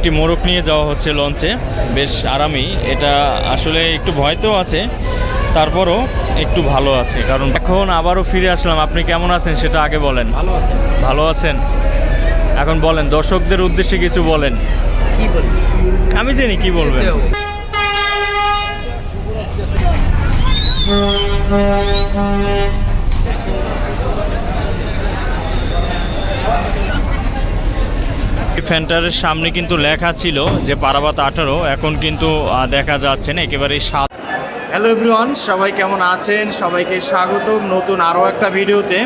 একটি মোরগ নিয়ে যাওয়া হচ্ছে লঞ্চে। বেশ আরামই। এটা আসলে একটু ভয় তো আছে তারপরও একটু ভালো আছে। কারণ এখন আবারও ফিরে আসলাম। আপনি কেমন আছেন সেটা আগে বলেন। ভালো আছেন ভালো আছেন? এখন বলেন দর্শকদের উদ্দেশ্যে কিছু বলেন। কি বলবি? আমি জানি কি বলবেন। ফ্যান্টারের সামনে কিন্তু লেখা ছিল যে পারাবাত আঠারো, এখন কিন্তু দেখা যাচ্ছে না, একেবারে সাত। হ্যালো এভরিওয়ান সবাই কেমন আছেন? সবাইকে স্বাগত নতুন আরও একটা ভিডিওতে।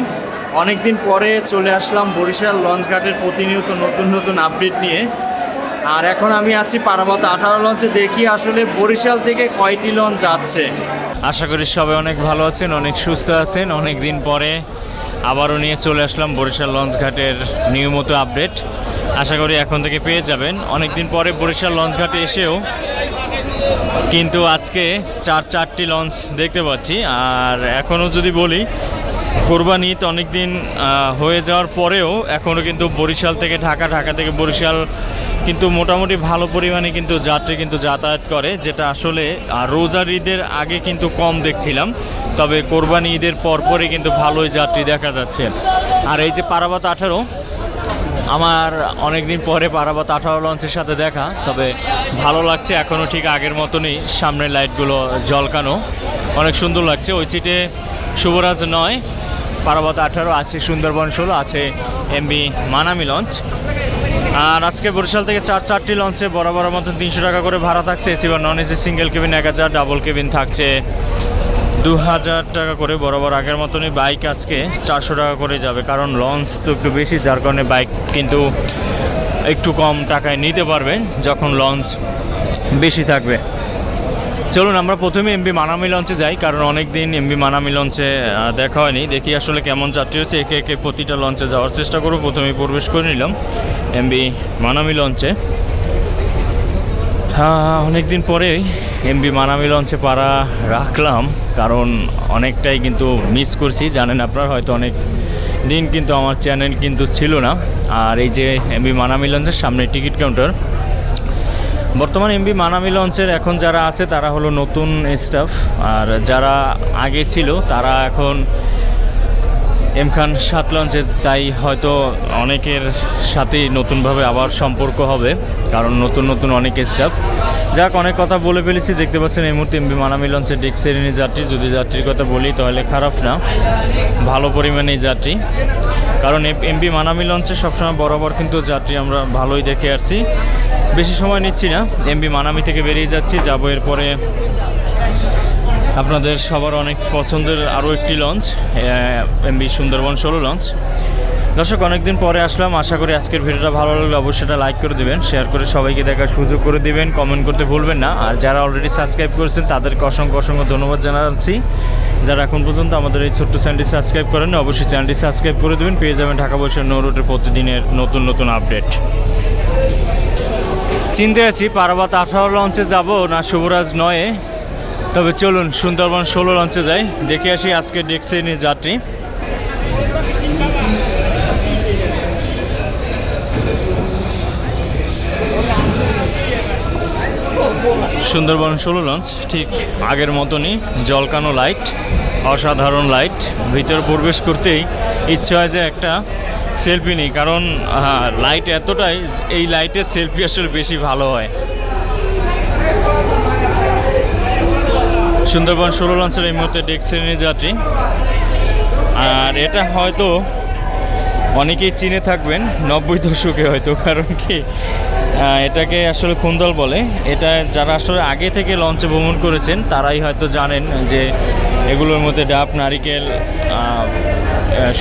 অনেক দিন পরে চলে আসলাম বরিশাল লঞ্চঘাটের প্রতিনিয়ত নতুন নতুন আপডেট নিয়ে। আর এখন আমি আছি পারাবাত আঠারো লঞ্চে। দেখি আসলে বরিশাল থেকে কয়টি লঞ্চ যাচ্ছে। আশা করি সবাই অনেক ভালো আছেন, অনেক সুস্থ আছেন। অনেক দিন পরে আবারও নিয়ে চলে আসলাম বরিশাল লঞ্চঘাটের নিয়মিত আপডেট। আশা করি এখন থেকে পেয়ে যাবেন। অনেক দিন পরে বরিশাল লঞ্চঘাটে এসেও কিন্তু আজকে চার চারটি লঞ্চ দেখতে পাচ্ছি। আর এখনও যদি বলি, কোরবানি তো অনেক দিন হয়ে যাওয়ার পরেও এখনও কিন্তু বরিশাল থেকে ঢাকা ঢাকা থেকে বরিশাল কিন্তু মোটামুটি ভালো পরিমাণে কিন্তু যাত্রী কিন্তু যাতায়াত করে, যেটা আসলে রোজার ঈদের আগে কিন্তু কম দেখছিলাম। তবে কোরবানি ঈদের পরপরই কিন্তু ভালোই যাত্রী দেখা যাচ্ছে। আর এই যে পারাবাত আঠারো আমার অনেক দিন পরে পারাবাত আঠারো লঞ্চের সাথে দেখা, তবে ভালো লাগছে এখনও ঠিক আগের মতনই সামনের লাইটগুলো জলকানো অনেক সুন্দর লাগছে, ওই সিটে শুভরাজ নয় পারাবাত আঠারো আছে সুন্দরবন ষোলো, আছে এমবি মানামি লঞ্চ। আর আজকে বরিশাল থেকে চার চারটি লঞ্চে বরাবর মতন তিনশো টাকা করে ভাড়া থাকছে, এসি বা নন এসি সিঙ্গেল কেবিন এক হাজার ডাবল কেবিন থাকছে দু হাজার টাকা করে বরাবর আগের মতনই বাইক আজকে চারশো টাকা করে যাবে। কারণ লঞ্চ তো একটু বেশি, যার কারণে বাইক কিন্তু একটু কম টাকায় নিতে পারবেন যখন লঞ্চ বেশি থাকবে। চলুন আমরা প্রথমে এমবি মানামি লঞ্চে যাই, কারণ অনেক দিন এমবি মানামি লঞ্চে দেখা হয়নি। দেখি আসলে কেমন যাত্রী হচ্ছে, একে একে প্রতিটা লঞ্চে যাওয়ার চেষ্টা করব। প্রথমে প্রবেশ করে নিলাম এমবি মানামি লঞ্চে হ্যাঁ অনেক দিন পরেই এমবি মানামি লঞ্চে পাড়া রাখলাম। কারণ অনেকটাই কিন্তু মিস করছি। জানেন আপনার, হয়তো অনেক দিন কিন্তু আমার চ্যানেল কিন্তু ছিল না। আর এই যে এমবি মানামি লঞ্চের সামনে টিকিট কাউন্টার বর্তমান এমবি মানামি লঞ্চের এখন যারা আছে, তারা হলো নতুন স্টাফ আর যারা আগে ছিল, তারা এখন এম খান সাত লঞ্চে তাই হয়তো অনেকের সাথেই নতুনভাবে আবার সম্পর্ক হবে, কারণ নতুন নতুন অনেক স্টাফ যাক, অনেক কথা বলে ফেলেছি, দেখতে পাচ্ছেন এই মুহূর্তে এমবি মানামি লঞ্চের ডেক শ্রেণি যাত্রী। যদি যাত্রীর কথা বলি, তাহলে খারাপ না। ভালো পরিমাণেই যাত্রী। কারণ এমবি মানামি লঞ্চে সবসময় বরাবর কিন্তু যাত্রী আমরা ভালোই দেখে আসছি। বেশি সময় নিচ্ছি না, এমবি মানামি থেকে বেরিয়ে যাচ্ছি। যাব এরপরে আপনাদের সবার অনেক পছন্দের আরও একটি লঞ্চ এমবি সুন্দরবন ষোলো লঞ্চ দর্শক, অনেকদিন পরে আসলাম। আশা করি আজকের ভিডিওটা ভালো লাগলে অবশ্যই এটা লাইক করে দিবেন শেয়ার করে সবাইকে দেখার সুযোগ করে দিবেন কমেন্ট করতে ভুলবেন না। আর যারা অলরেডি সাবস্ক্রাইব করেছেন, তাদেরকে অসংখ্য অসংখ্য ধন্যবাদ জানাচ্ছি। যারা এখন পর্যন্ত আমাদের এই ছোট্ট চ্যানেলটি সাবস্ক্রাইব করেন অবশ্যই চ্যানেলটি সাবস্ক্রাইব করে দেবেন। পেয়ে যাবেন ঢাকা বসের নৌ রুটের প্রতিদিনের নতুন নতুন আপডেট চিনতে আছি, পারাবাত আঠারো লঞ্চে যাব না শুভরাজ নয়ে। তবে চলুন সুন্দরবন ষোলো লঞ্চে যাই। দেখে আসি আজকে ডেক্সে নিয়ে যাত্রী। সুন্দরবন ষোলো লঞ্চ ঠিক আগের মতনই জলকানো লাইট অসাধারণ লাইট ভিতরে প্রবেশ করতেই ইচ্ছা হয় যে একটা সেলফি নিই। কারণ হ্যাঁ, লাইট এতটাই এই লাইটের সেলফি আসলে বেশি ভালো হয়। সুন্দরবন ষোলো লঞ্চের এই মুহূর্তে ডেক শ্রেণির যাত্রী। আর এটা হয়তো অনেকেই চিনে থাকবেন, নব্বই দশকে হয়তো, কারণ কি এটাকে আসলে কুন্দল বলে। এটা যারা আসলে আগে থেকে লঞ্চে ভ্রমণ করেছেন, তারাই হয়তো জানেন যে এগুলোর মধ্যে ডাব, নারিকেল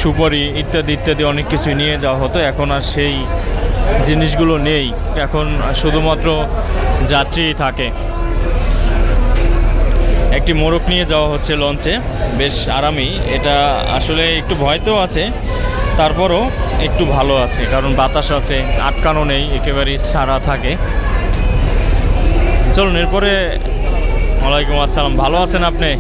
সুপারি ইত্যাদি ইত্যাদি অনেক কিছু নিয়ে যাওয়া হতো। এখন আর সেই জিনিসগুলো নেই। এখন শুধুমাত্র যাত্রী থাকে। একটি মোরগ নিয়ে যাওয়া হচ্ছে লঞ্চে। বেশ আরামই। এটা আসলে একটু ভয় তো আছে তারপরও একটু ভালো আছে কারণ বাতাস আছে আটকানো নেই একেবারেই সারা থাকে। চলুন এরপরে ওয়ালাইকুম আসসালাম। ভালো আছেন আপনি?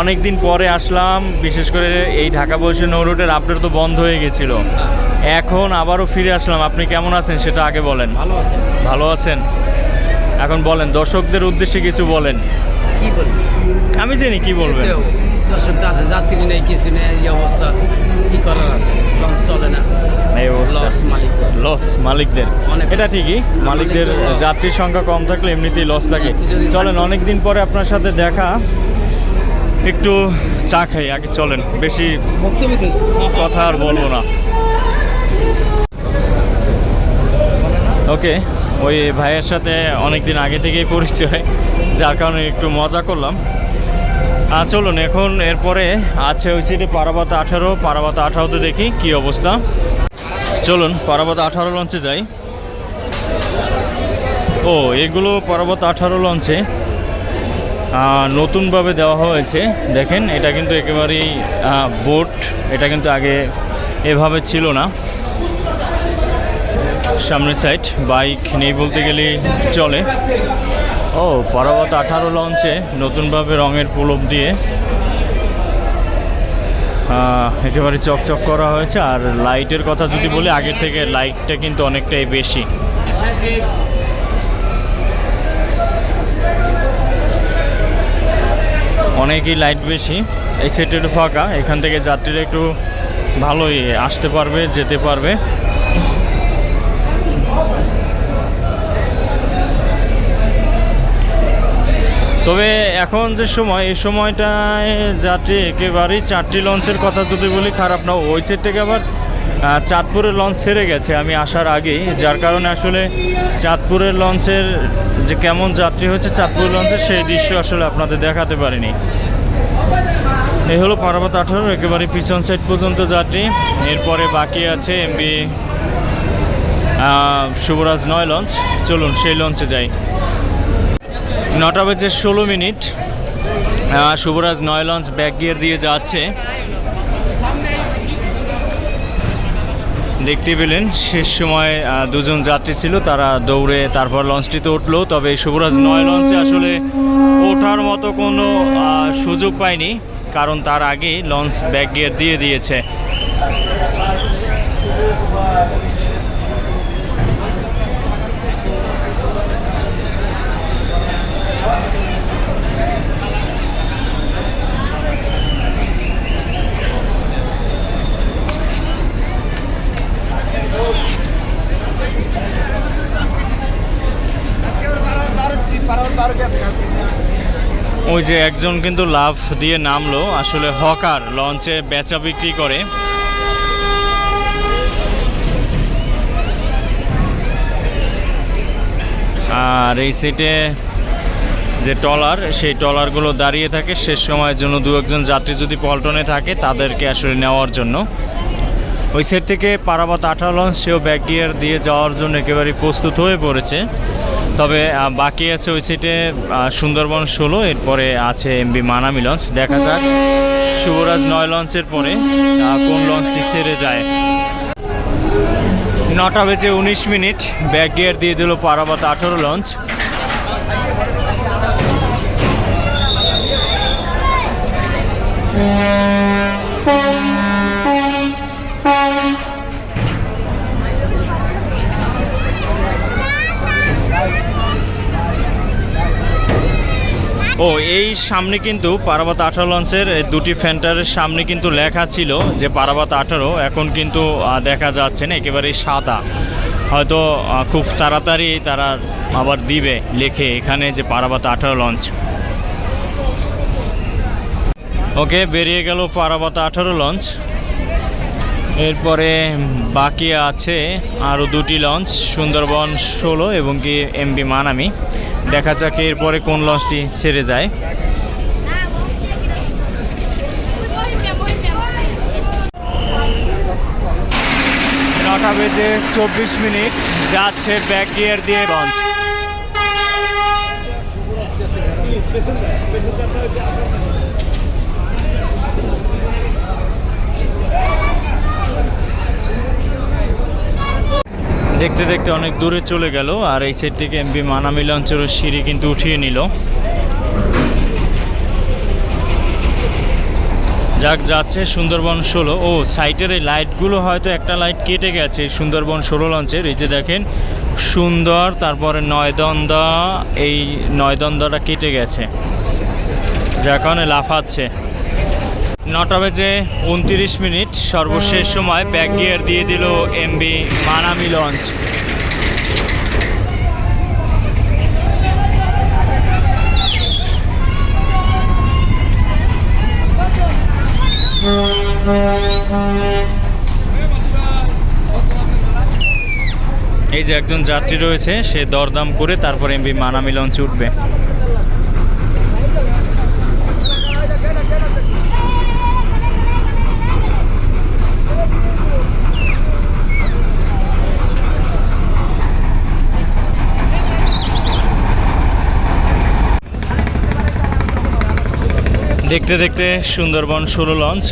অনেক দিন পরে আসলাম বিশেষ করে এই ঢাকা বসে নৌ রুটের আপডেট তো বন্ধ হয়ে গেছিল। এখন আবারও ফিরে আসলাম। আপনি কেমন আছেন সেটা আগে বলেন। ভালো আছে। ভালো আছেন? এখন বলেন দর্শকদের উদ্দেশ্যে কিছু বলেন। কি বলবি? আমি জানি কি বলবেন। এতেও দর্শকটা আছে যাত্রী নেই কিছু নেই এই অবস্থা কি করার আছে? লঞ্চ চলে না। লস মালিক লস মালিকদের। অনেক। এটা ঠিকই মালিকদের যাত্রীর সংখ্যা কম থাকলে এমনিতেই লস যদি চলেন থাকে- অনেক দিন পরে আপনার সাথে দেখা। একটু চা খাই আগে চলেন। বেশি কথা আর বলব না। ওকে। ওই ভাইয়ের সাথে অনেক দিন আগে থেকেই পরিচয়, যার কারণে একটু মজা করলাম। চলুন এখন এরপরে আছে ওই সিটে পারাবাতা আঠারো, পারাবাতা আঠারোতে দেখি কি অবস্থা। চলুন পারাবাতা আঠারো লঞ্চে যাই। ও, এগুলো পারাবাতা আঠারো লঞ্চে। নতুনভাবে দেওয়া হয়েছে। দেখেন, এটা কিন্তু একেবারেই বোট, এটা কিন্তু আগে এভাবে ছিল না। সামনের সাইড বাইক নেই বলতে গেলে চলে। ও পরবত আঠারো লঞ্চে নতুনভাবে রঙের প্রলোভ দিয়ে একেবারে চকচক করা হয়েছে। আর লাইটের কথা যদি বলি আগের থেকে লাইটটা কিন্তু অনেকটাই বেশি। অনেকই লাইট বেশি। এই সেটটা একটু ফাঁকা, এখান থেকে যাত্রীরা একটু ভালোই আসতে পারবে, যেতে পারবে। তবে এখন যে সময়, এই সময়টায় যাত্রী একেবারেই চারটি লঞ্চের কথা যদি বলি, খারাপ না। ওই সেট থেকে আবার চাঁদপুরের লঞ্চ ছেড়ে গেছে আমি আসার আগেই। যার কারণে আসলে চাঁদপুরের লঞ্চের যে কেমন যাত্রী হচ্ছে চাঁদপুর লঞ্চের সেই দৃশ্য আসলে আপনাদের দেখাতে পারিনি। এই হলো পারাবত আঠারো একেবারে পিছন সাইড পর্যন্ত যাত্রী। এরপরে বাকি আছে এমবি শুভরাজ নয় লঞ্চ। চলুন সেই লঞ্চে যাই। নটা বেজে ষোলো মিনিট। শুভরাজ নয় লঞ্চ ব্যাক গিয়ার দিয়ে যাচ্ছে। দেখতে পেলেন, শেষ সময় দুজন যাত্রী ছিল, তারা দৌড়ে তারপর লঞ্চটিতে উঠল। তবে শুভরাজ নয় লঞ্চে আসলে ওঠার মতো কোনো সুযোগ পায়নি, কারণ তার আগেই লঞ্চ ব্যাক গিয়ার দিয়ে দিয়েছে। ওই যে একজন কিন্তু লাভ দিয়ে নামলো, আসলে হকার লঞ্চে বেচা বিক্রি করে। আর এই সিটে যে টলার সেই টলারগুলো দাঁড়িয়ে থাকে। শেষ সময়ের জন্য দু একজন যাত্রী যদি পল্টনে থাকে, তাদেরকে আসলে নেওয়ার জন্য। ওই সেট থেকে পারাবাত আঠারো লঞ্চ, সেও ব্যাক গিয়ার দিয়ে যাওয়ার জন্য একেবারে প্রস্তুত হয়ে পড়েছে। তবে বাকি আছে ওই সিটে সুন্দরবন ষোলো, এরপরে আছে এমবি মানামি লঞ্চ। দেখা যাক, শুভরাজ নয় লঞ্চের পরে কোন লঞ্চটি ছেড়ে যায়। নটা বেজে উনিশ মিনিট, ব্যাক গিয়ার দিয়ে দিল পারাবাত আঠেরো লঞ্চ। ও, এই সামনে কিন্তু পারাবাত আঠারো লঞ্চের দুটি ফ্যান্টারের সামনে কিন্তু লেখা ছিল যে পারাবাত আঠারো, এখন কিন্তু দেখা যাচ্ছে না একেবারে সাদা। হয়তো খুব তাড়াতাড়ি তারা আবার দিবে, লেখে এখানে যে পারাবাত আঠারো লঞ্চ। ওকে, বেরিয়ে গেল পারাবাত আঠারো লঞ্চ। এরপরে বাকি আছে আরও দুটি লঞ্চ, সুন্দরবন ষোলো এবং কি এমবি মানামি। দেখা যাক এরপরে কোন লঞ্চটি ছেড়ে যায়। নটা বেজে চব্বিশ মিনিট, যাচ্ছে ব্যাক গিয়ার দিয়ে লঞ্চ। দেখতে দেখতে অনেক দূরে চলে গেল আর এই সাইড থেকে এমবি মানামি লঞ্চের সিঁড়ি কিন্তু উঠিয়ে নিল। যাক, যাচ্ছে সুন্দরবন ষোলো। ও, সাইটের এই লাইটগুলো হয়তো একটা লাইট কেটে গেছে সুন্দরবন ষোলো লঞ্চের এই যে দেখেন, সুন্দর, তারপরে নয়দন্দা, এই নয়দন্দাটা কেটে গেছে। যার কারণে লাফাচ্ছে। নটা বেজে উনতিরিশ মিনিট সর্বশেষ সময় ব্যাক গিয়ার দিয়ে দিল এমবি মানামি লঞ্চ। এই যে একজন যাত্রী রয়েছে, সে দরদাম করে তারপর এমবি মানামি লঞ্চ উঠবে। দেখতে দেখতে সুন্দরবন ষোলো লঞ্চ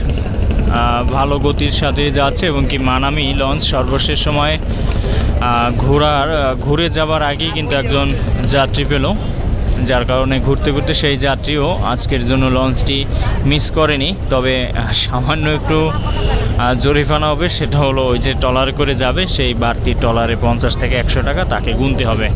ভালো গতির সাথে যাচ্ছে এবং কি মানামি লঞ্চ সর্বশেষ সময় ঘোরার ঘুরে যাবার আগেই কিন্তু একজন যাত্রী পেল, যার কারণে ঘুরতে ঘুরতে সেই যাত্রীও আজকের জন্য লঞ্চটি মিস করেনি। তবে সামান্য একটু জরিফানা হবে, সেটা হলো ওই যে টলার করে যাবে, সেই বাড়তি টলারে পঞ্চাশ থেকে একশো টাকা তাকে গুনতে হবে।